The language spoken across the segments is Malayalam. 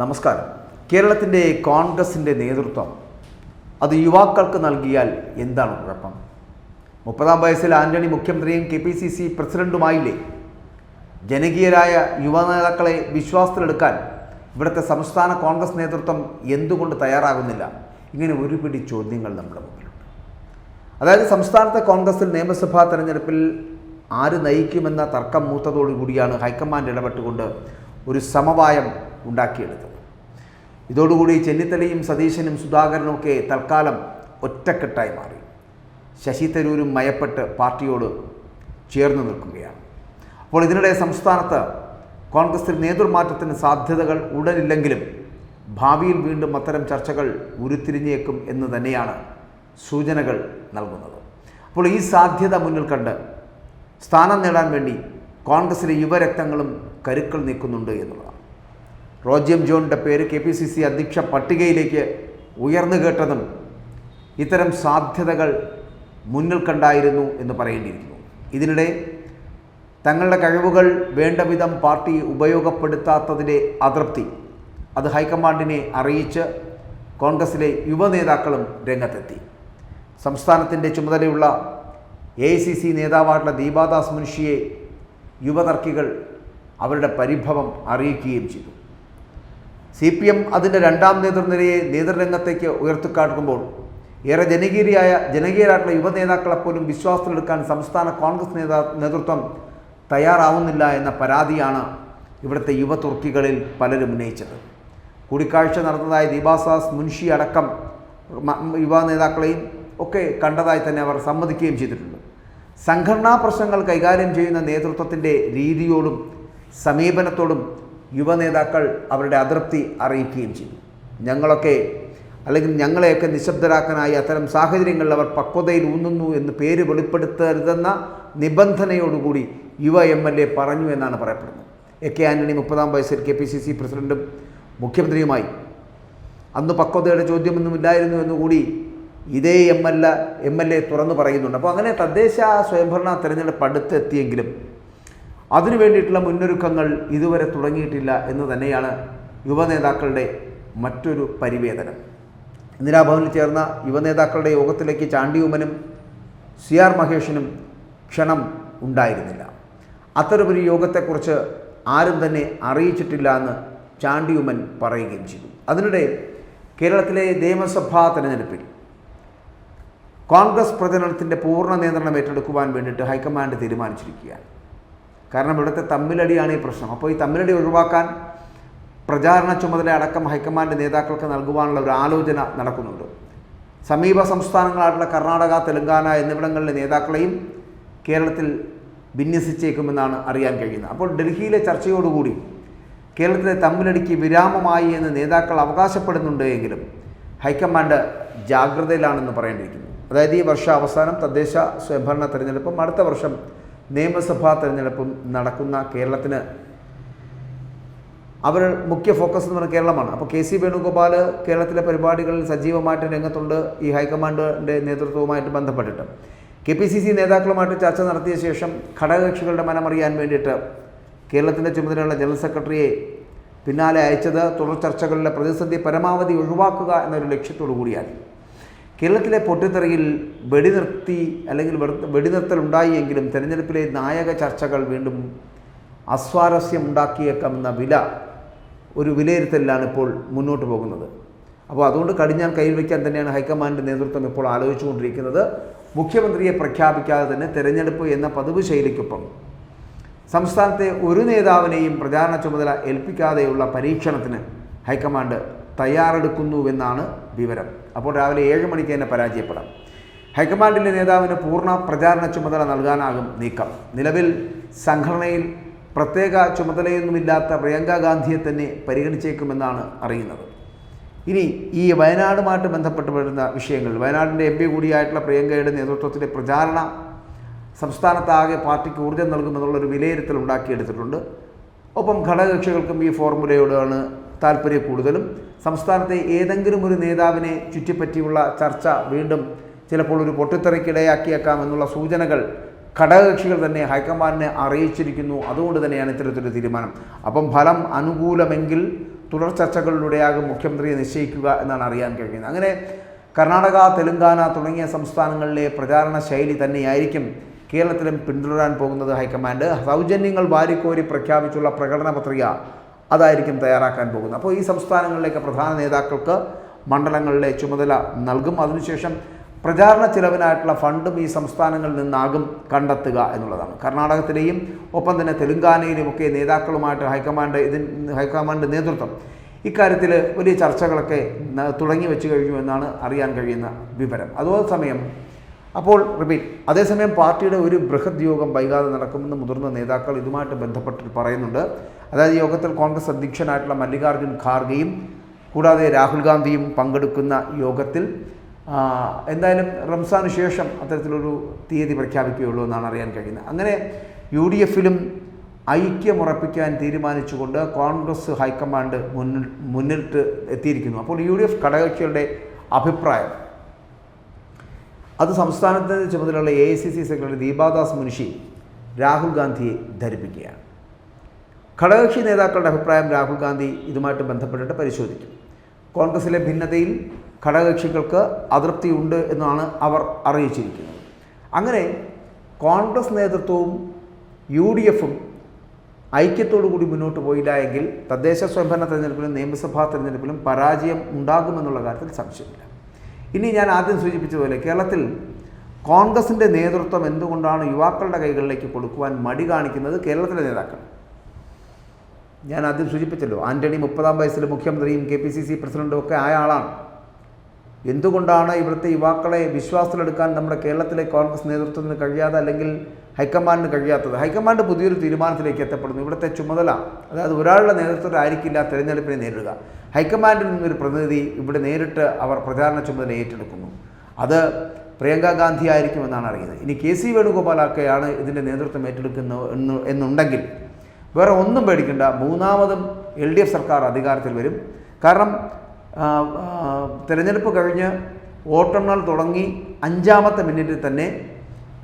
നമസ്കാരം. കേരളത്തിന്റെ കോൺഗ്രസിന്റെ നേതൃത്വം അത് യുവാക്കൾക്ക് നൽകിയാൽ എന്താണ് കുഴപ്പം മുപ്പതാം വയസ്സിൽ ആന്റണി മുഖ്യമന്ത്രിയും കെ പി സി സി പ്രസിഡന്റുമായില്ലേ? ജനകീയരായ യുവനേതാക്കളെ വിശ്വാസത്തിലെടുക്കാൻ ഇവിടുത്തെ സംസ്ഥാന കോൺഗ്രസ് നേതൃത്വം എന്തുകൊണ്ട് തയ്യാറാകുന്നില്ല? ഇങ്ങനെ ഒരുപിടി ചോദ്യങ്ങൾ നമ്മുടെ മുമ്പിലുണ്ട്. അതായത് സംസ്ഥാനത്തെ കോൺഗ്രസിൽ നിയമസഭാ തെരഞ്ഞെടുപ്പിൽ ആര് നയിക്കുമെന്ന തർക്കം മൂത്തതോടുകൂടിയാണ് ഹൈക്കമാൻഡ് ഇടപെട്ടുകൊണ്ട് ഒരു സമവായം ഉണ്ടാക്കിയെടുത്തത് ഇതോടുകൂടി ചെന്നിത്തലയും സതീശനും സുധാകരനും ഒക്കെ തൽക്കാലം ഒറ്റക്കെട്ടായി മാറി. ശശി തരൂരും മയപ്പെട്ട് പാർട്ടിയോട് ചേർന്ന് നിൽക്കുകയാണ്. അപ്പോൾ ഇതിനിടെ സംസ്ഥാനത്ത് കോൺഗ്രസിൽ നേതൃമാറ്റത്തിന് സാധ്യതകൾ ഉടനില്ലെങ്കിലും ഭാവിയിൽ വീണ്ടും അത്തരം ചർച്ചകൾ ഉരുത്തിരിഞ്ഞേക്കും എന്ന് തന്നെയാണ് സൂചനകൾ നൽകുന്നത്. അപ്പോൾ ഈ സാധ്യത മുന്നിൽ കണ്ട് സ്ഥാനം നേടാൻ വേണ്ടി കോൺഗ്രസിലെ യുവരക്തങ്ങളും കരുക്കൾ നീക്കുന്നുണ്ട് എന്നുള്ളതാണ്. റോജ്യം ജോണിന്റെ പേര് കെ പി സി സി അധ്യക്ഷ പട്ടികയിലേക്ക് ഉയർന്നു കേട്ടതും ഇത്തരം സാധ്യതകൾ മുന്നിൽ കണ്ടായിരുന്നു എന്ന് പറയേണ്ടിയിരിക്കുന്നു. ഇതിനിടെ തങ്ങളുടെ കഴിവുകൾ വേണ്ട വിധം പാർട്ടി ഉപയോഗപ്പെടുത്താത്തതിന്റെ അതൃപ്തി അത് ഹൈക്കമാൻഡിനെ അറിയിച്ച് കോൺഗ്രസിലെ യുവനേതാക്കളും രംഗത്തെത്തി. സംസ്ഥാനത്തിന്റെ ചുമതലയുള്ള എ ഐ സി സി നേതാവായിട്ടുള്ള ദീപാദാസ് മുൻഷിയെ യുവതർക്കികൾ അവരുടെ പരിഭവം അറിയിക്കുകയും ചെയ്തു. സി പി എം അതിന്റെ രണ്ടാം നേതൃനിരയെ നേതൃരംഗത്തേക്ക് ഉയർത്തിക്കാട്ടുമ്പോൾ ഏറെ ജനകീയരായ ജനകീയരായിട്ടുള്ള യുവനേതാക്കളെപ്പോലും വിശ്വാസത്തിലെടുക്കാൻ സംസ്ഥാന കോൺഗ്രസ് നേതാ നേതൃത്വം തയ്യാറാവുന്നില്ല എന്ന പരാതിയാണ് ഇവിടുത്തെ യുവതുർക്കികളിൽ പലരും ഉന്നയിച്ചത്. കൂടിക്കാഴ്ച നടന്നതായ ദീപാസാസ് മുൻഷി അടക്കം യുവ നേതാക്കളെയും ഒക്കെ കണ്ടതായി തന്നെ അവർ സമ്മതിക്കുകയും ചെയ്തിട്ടുണ്ട്. സംഘടനാ പ്രശ്നങ്ങൾ കൈകാര്യം ചെയ്യുന്ന നേതൃത്വത്തിന്റെ രീതിയോടും സമീപനത്തോടും യുവ നേതാക്കൾ അവരുടെ അതൃപ്തി അറിയിക്കുകയും ചെയ്തു. ഞങ്ങളൊക്കെ അല്ലെങ്കിൽ ഞങ്ങളെയൊക്കെ നിശബ്ദരാക്കാനായി അത്തരം സാഹചര്യങ്ങളിൽ അവർ പക്വതയിൽ ഊന്നുന്നു എന്ന് പേര് വെളിപ്പെടുത്തരുതെന്ന നിബന്ധനയോടുകൂടി യുവ എം എൽ എ പറഞ്ഞു എന്നാണ് പറയപ്പെടുന്നത്. എ കെ ആന്റണി മുപ്പതാം വയസ്സിൽ കെ പി സി സി പ്രസിഡന്റും മുഖ്യമന്ത്രിയുമായി. അന്ന് പക്വതയുടെ ചോദ്യമൊന്നുമില്ലായിരുന്നു എന്നുകൂടി ഇതേ M L M L A തുറന്നു പറയുന്നുണ്ട്. അപ്പോൾ അങ്ങനെ തദ്ദേശ സ്വയംഭരണ തെരഞ്ഞെടുപ്പ് അടുത്തെത്തിയെങ്കിലും അതിനു വേണ്ടിയിട്ടുള്ള മുന്നൊരുക്കങ്ങൾ ഇതുവരെ തുടങ്ങിയിട്ടില്ല എന്ന് തന്നെയാണ് യുവനേതാക്കളുടെ മറ്റൊരു പരിവേദനം. ഇന്ദിരാഭവനിൽ ചേർന്ന യുവനേതാക്കളുടെ യോഗത്തിലേക്ക് ചാണ്ടിയുമനും സി ആർ മഹേഷിനും ക്ഷണം ഉണ്ടായിരുന്നില്ല. അത്തരമൊരു യോഗത്തെക്കുറിച്ച് ആരും തന്നെ അറിയിച്ചിട്ടില്ല എന്ന് ചാണ്ടിയുമൻ പറയുകയും ചെയ്തു. അതിനിടെ കേരളത്തിലെ നിയമസഭാ തെരഞ്ഞെടുപ്പിൽ കോൺഗ്രസ് പ്രചരണത്തിന്റെ പൂർണ നിയന്ത്രണം ഏറ്റെടുക്കുവാൻ വേണ്ടിയിട്ട് ഹൈക്കമാൻഡ് തീരുമാനിച്ചിരിക്കുകയാണ്. കാരണം ഇവിടുത്തെ തമ്മിലടിയാണ് ഈ പ്രശ്നം. അപ്പോൾ ഈ തമ്മിലടി ഒഴിവാക്കാൻ പ്രചാരണ ചുമതല അടക്കം ഹൈക്കമാൻഡ് നേതാക്കൾക്ക് നൽകുവാനുള്ള ഒരു ആലോചന നടക്കുന്നുണ്ട്. സമീപ സംസ്ഥാനങ്ങളായിട്ടുള്ള കർണാടക തെലങ്കാന എന്നിവിടങ്ങളിലെ നേതാക്കളെയും കേരളത്തിൽ വിന്യസിച്ചേക്കുമെന്നാണ് അറിയാൻ കഴിയുന്നത്. അപ്പോൾ ഡൽഹിയിലെ ചർച്ചയോടുകൂടി കേരളത്തിലെ തമ്മിലടിക്ക് വിരാമമായി എന്ന് നേതാക്കൾ അവകാശപ്പെടുന്നുണ്ട് എങ്കിലും ഹൈക്കമാൻഡ് ജാഗ്രതയിലാണെന്ന് പറയേണ്ടിയിരിക്കുന്നു. അതായത് ഈ വർഷ അവസാനം തദ്ദേശ സ്വയംഭരണ തെരഞ്ഞെടുപ്പും അടുത്ത വർഷം നിയമസഭാ തെരഞ്ഞെടുപ്പും നടക്കുന്ന കേരളത്തിന് അവർ മുഖ്യ ഫോക്കസ് എന്ന് പറയുന്നത് കേരളമാണ്. അപ്പോൾ കെ സി വേണുഗോപാൽ കേരളത്തിലെ പരിപാടികളിൽ സജീവമായിട്ട് രംഗത്തുണ്ട്. ഈ ഹൈക്കമാൻഡിന്റെ നേതൃത്വവുമായിട്ട് ബന്ധപ്പെട്ടിട്ട്. കെ പി സി സി നേതാക്കളുമായിട്ട് ചർച്ച നടത്തിയ ശേഷം ഘടകകക്ഷികളുടെ മനമറിയാൻ വേണ്ടിയിട്ട് കേരളത്തിന്റെ ചുമതലയുള്ള ജനറൽ സെക്രട്ടറിയെ പിന്നാലെ അയച്ചത് തുടർ ചർച്ചകളിലെ പ്രതിസന്ധി പരമാവധി ഒഴിവാക്കുക എന്നൊരു ലക്ഷ്യത്തോടു കൂടിയാണ്. കേരളത്തിലെ പൊട്ടിത്തെറിയിൽ വെടിനിർത്തി അല്ലെങ്കിൽ വെടി- വെടിനിർത്തൽ ഉണ്ടായിയെങ്കിലും തെരഞ്ഞെടുപ്പിലെ നായക ചർച്ചകൾ വീണ്ടും അസ്വാരസ്യം ഉണ്ടാക്കിയേക്കാമെന്ന വില ഒരു വിലയിരുത്തലിലാണ് ഇപ്പോൾ മുന്നോട്ട് പോകുന്നത്. അപ്പോൾ അതുകൊണ്ട് കടിഞ്ഞാൻ കയ്യിൽ വയ്ക്കാൻ തന്നെയാണ് ഹൈക്കമാൻഡിന്റെ നേതൃത്വം ഇപ്പോൾ ആലോചിച്ചുകൊണ്ടിരിക്കുന്നത്. മുഖ്യമന്ത്രിയെ പ്രഖ്യാപിക്കാതെ തന്നെ തെരഞ്ഞെടുപ്പ് എന്ന പതിവ് ശൈലിക്കൊപ്പം സംസ്ഥാനത്തെ ഒരു നേതാവിനെയും പ്രചാരണ ചുമതല ഏൽപ്പിക്കാതെയുള്ള പരീക്ഷണത്തിന് ഹൈക്കമാൻഡ് തയ്യാറെടുക്കുന്നുവെന്നാണ് വിവരം. അപ്പോൾ രാവിലെ ഏഴ് മണിക്ക് തന്നെ പരാജയപ്പെടാം. ഹൈക്കമാൻഡിലെ നേതാവിന് പൂർണ പ്രചാരണ ചുമതല നൽകാനാകും നീക്കം. നിലവിൽ സംഘടനയിൽ പ്രത്യേക ചുമതലയൊന്നുമില്ലാത്ത പ്രിയങ്ക ഗാന്ധിയെ തന്നെ പരിഗണിച്ചേക്കുമെന്നാണ് അറിയുന്നത്. ഇനി ഈ വയനാടുമായിട്ട് ബന്ധപ്പെട്ട് വരുന്ന വിഷയങ്ങൾ. വയനാടിന്റെ എം പി കൂടിയായിട്ടുള്ള പ്രിയങ്കയുടെ നേതൃത്വത്തിലെ പ്രചാരണ സംസ്ഥാനത്താകെ പാർട്ടിക്ക് ഊർജം നൽകുമെന്നുള്ളൊരു വിലയിരുത്തൽ ഉണ്ടാക്കിയെടുത്തിട്ടുണ്ട്. ഒപ്പം ഘടകകക്ഷികൾക്കും ഈ ഫോർമുലയോടാണ് താല്പര്യ കൂടുതലും. സംസ്ഥാനത്തെ ഏതെങ്കിലും ഒരു നേതാവിനെ ചുറ്റിപ്പറ്റിയുള്ള ചർച്ച വീണ്ടും ചിലപ്പോൾ ഒരു പൊട്ടിത്തെറിക്കിടയാക്കിയേക്കാം എന്നുള്ള സൂചനകൾ ഘടകകക്ഷികൾ തന്നെ ഹൈക്കമാൻഡിനെ അറിയിച്ചിരിക്കുന്നു. അതുകൊണ്ട് തന്നെയാണ് ഇത്തരത്തിലൊരു തീരുമാനം. അപ്പം ഫലം അനുകൂലമെങ്കിൽ തുടർ ചർച്ചകളിലൂടെയാകും മുഖ്യമന്ത്രിയെ നിശ്ചയിക്കുക എന്നാണ് അറിയാൻ കഴിയുന്നത്. അങ്ങനെ കർണാടക തെലങ്കാന തുടങ്ങിയ സംസ്ഥാനങ്ങളിലെ പ്രചാരണ ശൈലി തന്നെയായിരിക്കും കേരളത്തിലും പിന്തുടരാൻ പോകുന്നത് ഹൈക്കമാൻഡ്. സൗജന്യങ്ങൾ വാരിക്കോരി പ്രഖ്യാപിച്ചുള്ള പ്രകടന പത്രിക അതായിരിക്കും തയ്യാറാക്കാൻ പോകുന്നത്. അപ്പോൾ ഈ സംസ്ഥാനങ്ങളിലേക്ക് പ്രധാന നേതാക്കൾക്ക് മണ്ഡലങ്ങളിലെ ചുമതല നൽകും. അതിനുശേഷം പ്രചാരണ ചിലവിനായിട്ടുള്ള ഫണ്ടും ഈ സംസ്ഥാനങ്ങളിൽ നിന്നാകും കണ്ടെത്തുക എന്നുള്ളതാണ്. കർണാടകത്തിലെയും ഒപ്പം തന്നെ തെലുങ്കാനയിലുമൊക്കെ നേതാക്കളുമായിട്ട് ഹൈക്കമാൻഡ് ഇതിൻ ഹൈക്കമാൻഡ് നേതൃത്വം ഇക്കാര്യത്തിൽ വലിയ ചർച്ചകളൊക്കെ തുടങ്ങി വെച്ച് കഴിഞ്ഞു എന്നാണ് അറിയാൻ കഴിയുന്ന വിവരം. അതേസമയം അപ്പോൾ റിപ്പീറ്റ് അതേസമയം പാർട്ടിയുടെ ഒരു ബൃഹത് യോഗം വൈകാതെ നടക്കുമെന്ന് മുതിർന്ന നേതാക്കൾ ഇതുമായിട്ട് ബന്ധപ്പെട്ട് പറയുന്നുണ്ട്. അതായത് യോഗത്തിൽ കോൺഗ്രസ് അധ്യക്ഷനായിട്ടുള്ള മല്ലികാർജുൻ ഖാർഗെയും കൂടാതെ രാഹുൽ ഗാന്ധിയും പങ്കെടുക്കുന്ന യോഗത്തിൽ എന്തായാലും റംസാന് ശേഷം അത്തരത്തിലൊരു തീയതി പ്രഖ്യാപിക്കുകയുള്ളൂ എന്നാണ് അറിയാൻ കഴിയുന്നത്. അങ്ങനെ യു ഡി എഫിലും ഐക്യമുറപ്പിക്കാൻ തീരുമാനിച്ചുകൊണ്ട് കോൺഗ്രസ് ഹൈക്കമാൻഡ് മുന്നിൽ മുന്നിട്ട് എത്തിയിരിക്കുന്നു. അപ്പോൾ യു ഡി എഫ് ഘടകകക്ഷികളുടെ അഭിപ്രായം. അത് സംസ്ഥാനത്തിന്റെ ചുമതലയുള്ള A I C C secretary Deepadas Munshi Rahul ഗാന്ധിയെ ധരിപ്പിക്കുകയാണ്. ഘടകകക്ഷി നേതാക്കളുടെ അഭിപ്രായം രാഹുൽ ഗാന്ധി ഇതുമായിട്ട് ബന്ധപ്പെട്ടിട്ട് പരിശോധിക്കും. കോൺഗ്രസിലെ ഭിന്നതയിൽ ഘടകകക്ഷികൾക്ക് അതൃപ്തിയുണ്ട് എന്നാണ് അവർ അറിയിച്ചിരിക്കുന്നത്. അങ്ങനെ കോൺഗ്രസ് നേതൃത്വവും യു ഡി എഫും ഐക്യത്തോടു കൂടി മുന്നോട്ട് പോയില്ല എങ്കിൽ തദ്ദേശ സ്വയംഭരണ തെരഞ്ഞെടുപ്പിലും നിയമസഭാ തെരഞ്ഞെടുപ്പിലും പരാജയം ഉണ്ടാകുമെന്നുള്ള കാര്യത്തിൽ സംശയമില്ല. ഇനി ഞാൻ ആദ്യം സൂചിപ്പിച്ചതുപോലെ കേരളത്തിൽ കോൺഗ്രസിന്റെ നേതൃത്വം എന്തുകൊണ്ടാണ് യുവാക്കളുടെ കൈകളിലേക്ക് കൊടുക്കുവാൻ മടി കാണിക്കുന്നത് കേരളത്തിലെ നേതാക്കൾ? ഞാൻ ആദ്യം സൂചിപ്പിച്ചല്ലോ ആന്റണി മുപ്പതാം വയസ്സിൽ മുഖ്യമന്ത്രിയും കെ പി സി സി പ്രസിഡന്റും ഒക്കെ ആയ ആളാണ്. എന്തുകൊണ്ടാണ് ഇവിടുത്തെ യുവാക്കളെ വിശ്വാസത്തിലെടുക്കാൻ നമ്മുടെ കേരളത്തിലെ കോൺഗ്രസ് നേതൃത്വത്തിന് കഴിയാതെ അല്ലെങ്കിൽ ഹൈക്കമാൻഡിന് കഴിയാത്തത്? ഹൈക്കമാൻഡ് പുതിയൊരു തീരുമാനത്തിലേക്ക് എത്തപ്പെടുന്നു. ഇവിടുത്തെ ചുമതല അതായത് ഒരാളുടെ നേതൃത്വത്തിലായിരിക്കില്ല തിരഞ്ഞെടുപ്പിനെ നേരിടുക. ഹൈക്കമാൻഡിൽ നിന്നൊരു പ്രതിനിധി ഇവിടെ നേരിട്ട് അവർ പ്രചാരണ ചുമതല ഏറ്റെടുക്കുന്നു. അത് പ്രിയങ്ക ഗാന്ധി ആയിരിക്കുമെന്നാണ് അറിയുന്നത്. ഇനി കെ സി വേണുഗോപാലൊക്കെയാണ് ഇതിന്റെ നേതൃത്വം ഏറ്റെടുക്കുന്നത് എന്ന് എന്നുണ്ടെങ്കിൽ വേറെ ഒന്നും പേടിക്കേണ്ട. മൂന്നാമതും എൽ ഡി എഫ് സർക്കാർ അധികാരത്തിൽ വരും. കാരണം തിരഞ്ഞെടുപ്പ് കഴിഞ്ഞ് വോട്ടെണ്ണൽ തുടങ്ങി അഞ്ചാമത്തെ മിനിറ്റിൽ തന്നെ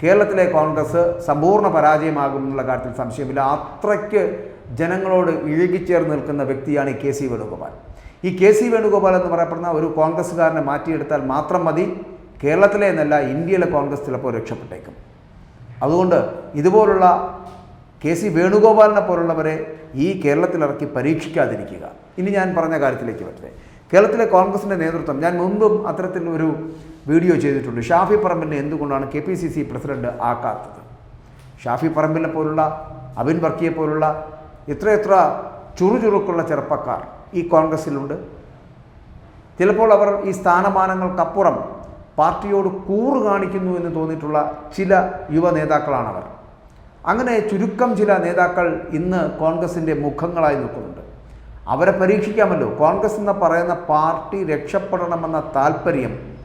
കേരളത്തിലെ കോൺഗ്രസ് സമ്പൂർണ പരാജയമാകുമെന്നുള്ള കാര്യത്തിൽ സംശയമില്ല. അത്രയ്ക്ക് ജനങ്ങളോട് ഇഴുകിച്ചേർന്ന് നിൽക്കുന്ന വ്യക്തിയാണ് കെ സി വേണുഗോപാൽ. ഈ കെ സി വേണുഗോപാൽ എന്ന് പറയപ്പെടുന്ന ഒരു കോൺഗ്രസ്സുകാരനെ മാറ്റിയെടുത്താൽ മാത്രം മതി. കേരളത്തിലെ എന്നല്ല ഇന്ത്യയിലെ കോൺഗ്രസ് ചിലപ്പോൾ രക്ഷപ്പെട്ടേക്കും. അതുകൊണ്ട് ഇതുപോലുള്ള കെ സി വേണുഗോപാലിനെ പോലുള്ളവരെ ഈ കേരളത്തിലിറക്കി പരീക്ഷിക്കാതിരിക്കുക. ഇനി ഞാൻ പറഞ്ഞ കാര്യത്തിലേക്ക് വരട്ടെ. കേരളത്തിലെ കോൺഗ്രസിന്റെ നേതൃത്വം ഞാൻ മുമ്പും അത്തരത്തിൽ ഒരു വീഡിയോ ചെയ്തിട്ടുണ്ട്. ഷാഫി പറമ്പിലിനെ എന്തുകൊണ്ടാണ് K P C C president ആക്കാത്തത്? Shafi പറമ്പിലിനെ പോലുള്ള അബിൻ വർക്കിയെ പോലുള്ള എത്രയെത്ര ചുറുചുറുക്കുള്ള ചെറുപ്പക്കാർ ഈ കോൺഗ്രസ്സിലുണ്ട് ചിലപ്പോൾ അവർ ഈ സ്ഥാനമാനങ്ങൾക്കപ്പുറം പാർട്ടിയോട് കൂറ് കാണിക്കുന്നു എന്ന് തോന്നിയിട്ടുള്ള ചില യുവ നേതാക്കളാണവർ. അങ്ങനെ ചുരുക്കം ചില നേതാക്കൾ ഇന്ന് കോൺഗ്രസിന്റെ മുഖങ്ങളായി നിൽക്കുന്നുണ്ട്. അവരെ പരീക്ഷിക്കാമല്ലോ. കോൺഗ്രസ് എന്ന് പറയുന്ന പാർട്ടി രക്ഷപ്പെടണമെന്ന താല്പര്യം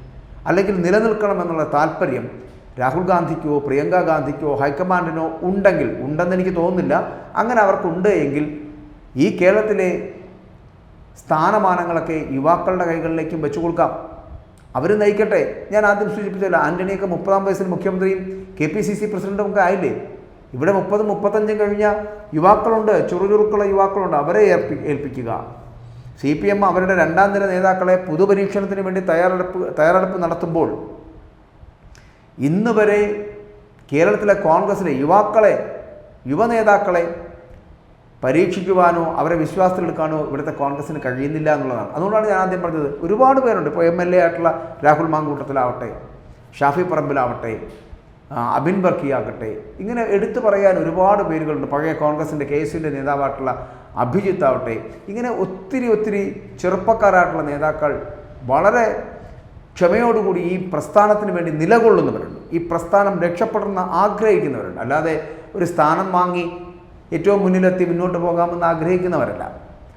അല്ലെങ്കിൽ നിലനിൽക്കണമെന്നുള്ള താല്പര്യം രാഹുൽ ഗാന്ധിക്കോ പ്രിയങ്ക ഗാന്ധിക്കോ ഹൈക്കമാൻഡിനോ ഉണ്ടെങ്കിൽ ഉണ്ടെന്ന് എനിക്ക് തോന്നുന്നില്ല. അങ്ങനെ അവർക്കുണ്ട് എങ്കിൽ ഈ കേരളത്തിലെ സ്ഥാനമാനങ്ങളൊക്കെ യുവാക്കളുടെ കൈകളിലേക്കും വെച്ചു കൊടുക്കാം. അവർ നയിക്കട്ടെ. ഞാൻ ആദ്യം സൂചിപ്പിച്ചല്ലോ ആന്റണിയൊക്കെ മുപ്പതാം വയസ്സിൽ മുഖ്യമന്ത്രിയും കെ പി സി സി പ്രസിഡന്റും ഒക്കെ ആയില്ലേ? ഇവിടെ മുപ്പതും മുപ്പത്തഞ്ചും കഴിഞ്ഞ യുവാക്കളുണ്ട് ചുറുചുറുക്കുള്ള യുവാക്കളുണ്ട്. അവരെ ഏൽപ്പിക്കുക. സി പി എം അവരുടെ രണ്ടാം നിര നേതാക്കളെ പൊതുപരീക്ഷണത്തിന് വേണ്ടി തയ്യാറെടുപ്പ് തയ്യാറെടുപ്പ് നടത്തുമ്പോൾ ഇന്ന് വരെ കേരളത്തിലെ കോൺഗ്രസിലെ യുവാക്കളെ യുവനേതാക്കളെ പരീക്ഷിക്കുവാനോ അവരെ വിശ്വാസത്തിലെടുക്കാനോ ഇവിടുത്തെ കോൺഗ്രസ്സിന് കഴിയുന്നില്ല എന്നുള്ളതാണ്. അതുകൊണ്ടാണ് ഞാൻ ആദ്യം പറഞ്ഞത് ഒരുപാട് പേരുണ്ട്. ഇപ്പോൾ എം എൽ എ ആയിട്ടുള്ള രാഹുൽ മാങ്കൂട്ടത്തിലാവട്ടെ ഷാഫി പറമ്പിലാവട്ടെ അബിൻ ബർക്കിയാകട്ടെ ഇങ്ങനെ എടുത്തു പറയാൻ ഒരുപാട് പേരുകളുണ്ട്. പഴയ കോൺഗ്രസിന്റെ കെ എസ് യുവിന്റെ നേതാവായിട്ടുള്ള അഭിജിത്ത് ആവട്ടെ ഇങ്ങനെ ഒത്തിരി ഒത്തിരി ചെറുപ്പക്കാരായിട്ടുള്ള നേതാക്കൾ വളരെ ക്ഷമയോടുകൂടി ഈ പ്രസ്ഥാനത്തിന് വേണ്ടി നിലകൊള്ളുന്നവരുണ്ട്. ഈ പ്രസ്ഥാനം രക്ഷപ്പെടുന്ന ആഗ്രഹിക്കുന്നവരുണ്ട്. അല്ലാതെ ഒരു സ്ഥാനം വാങ്ങി ഏറ്റവും മുന്നിലെത്തി മുന്നോട്ട് പോകാമെന്ന് ആഗ്രഹിക്കുന്നവരല്ല.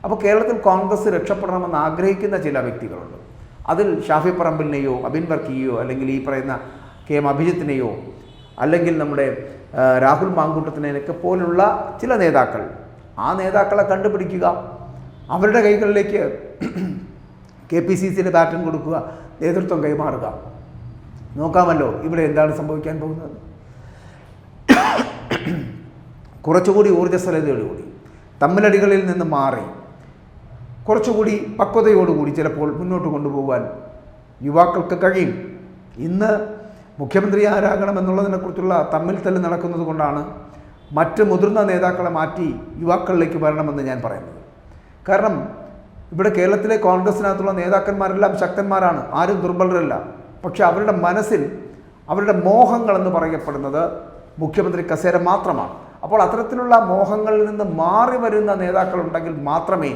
അപ്പോൾ കേരളത്തിൽ കോൺഗ്രസ് രക്ഷപ്പെടണമെന്ന് ആഗ്രഹിക്കുന്ന ചില വ്യക്തികളുണ്ട്. അതിൽ ഷാഫി പറമ്പിലിനെയോ അബിൻ വർക്കിയെയോ അല്ലെങ്കിൽ ഈ പറയുന്ന കെ എം അഭിജിത്തിനെയോ അല്ലെങ്കിൽ നമ്മുടെ രാഹുൽ മാങ്കൂട്ടത്തിനെയൊക്കെ പോലുള്ള ചില നേതാക്കൾ. ആ നേതാക്കളെ കണ്ടുപിടിക്കുക. അവരുടെ കൈകളിലേക്ക് കെ പി സി സിയുടെ ബാറ്റൺ കൊടുക്കുക നേതൃത്വം കൈമാറുക. നോക്കാമല്ലോ ഇവിടെ എന്താണ് സംഭവിക്കാൻ പോകുന്നത്? കുറച്ചുകൂടി ഊർജസ്വലതയോടുകൂടി തമ്മിലടികളിൽ നിന്ന് മാറി കുറച്ചുകൂടി പക്വതയോടുകൂടി ചിലപ്പോൾ മുന്നോട്ട് കൊണ്ടുപോകാൻ യുവാക്കൾക്ക് കഴിയും. ഇന്ന് മുഖ്യമന്ത്രി ആരാകണം എന്നുള്ളതിനെക്കുറിച്ചുള്ള തമ്മിൽ തല്ല് നടക്കുന്നത് കൊണ്ടാണ് മറ്റ് മുതിർന്ന നേതാക്കളെ മാറ്റി യുവാക്കളിലേക്ക് വരണമെന്ന് ഞാൻ പറയുന്നത്. കാരണം ഇവിടെ കേരളത്തിലെ കോൺഗ്രസിനകത്തുള്ള നേതാക്കന്മാരെല്ലാം ശക്തന്മാരാണ് ആരും ദുർബലരല്ല. പക്ഷെ അവരുടെ മനസ്സിൽ അവരുടെ മോഹങ്ങളെന്ന് പറയപ്പെടുന്നത് മുഖ്യമന്ത്രി കസേര മാത്രമാണ്. അപ്പോൾ അത്തരത്തിലുള്ള മോഹങ്ങളിൽ നിന്ന് മാറി വരുന്ന നേതാക്കളുണ്ടെങ്കിൽ മാത്രമേ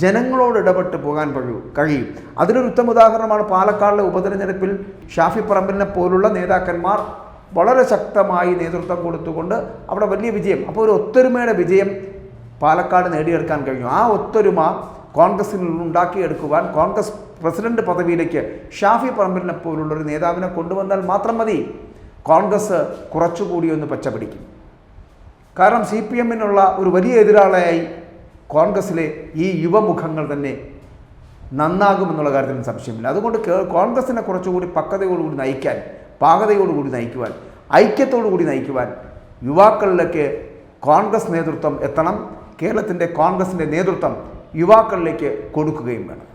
ജനങ്ങളോട് ഇടപെട്ട് പോകാൻ കഴിയൂ കഴിയും. അതിനൊരു ഉത്തമ ഉദാഹരണമാണ് പാലക്കാടിലെ ഉപതെരഞ്ഞെടുപ്പിൽ ഷാഫി പറമ്പലിനെ പോലുള്ള നേതാക്കന്മാർ വളരെ ശക്തമായി നേതൃത്വം കൊടുത്തുകൊണ്ട് അവിടെ വലിയ വിജയം അപ്പോൾ ഒരു ഒത്തൊരുമയുടെ വിജയം പാലക്കാട് നേടിയെടുക്കാൻ കഴിഞ്ഞു. ആ ഒത്തൊരുമ കോൺഗ്രസിൽ ഉണ്ടാക്കിയെടുക്കുവാൻ കോൺഗ്രസ് പ്രസിഡന്റ് പദവിയിലേക്ക് ഷാഫി പറമ്പലിനെ പോലുള്ള ഒരു നേതാവിനെ കൊണ്ടുവന്നാൽ മാത്രം മതി. കോൺഗ്രസ് കുറച്ചുകൂടി ഒന്ന് പച്ചപിടിക്കും. കാരണം സി പി എമ്മിനുള്ള ഒരു വലിയ എതിരാളിയായി കോൺഗ്രസ്സിലെ ഈ യുവമുഖങ്ങൾ തന്നെ നന്നാകുമെന്നുള്ള കാര്യത്തിൽ സംശയമില്ല. അതുകൊണ്ട് കോൺഗ്രസിനെ കുറച്ചുകൂടി പക്വതയോടുകൂടി നയിക്കാൻ പാകതയോടുകൂടി നയിക്കുവാൻ ഐക്യത്തോടുകൂടി നയിക്കുവാൻ യുവാക്കളിലേക്ക് കോൺഗ്രസ് നേതൃത്വം എത്തണം. കേരളത്തിന്റെ കോൺഗ്രസിന്റെ നേതൃത്വം യുവാക്കളിലേക്ക് കൊടുക്കുകയും വേണം.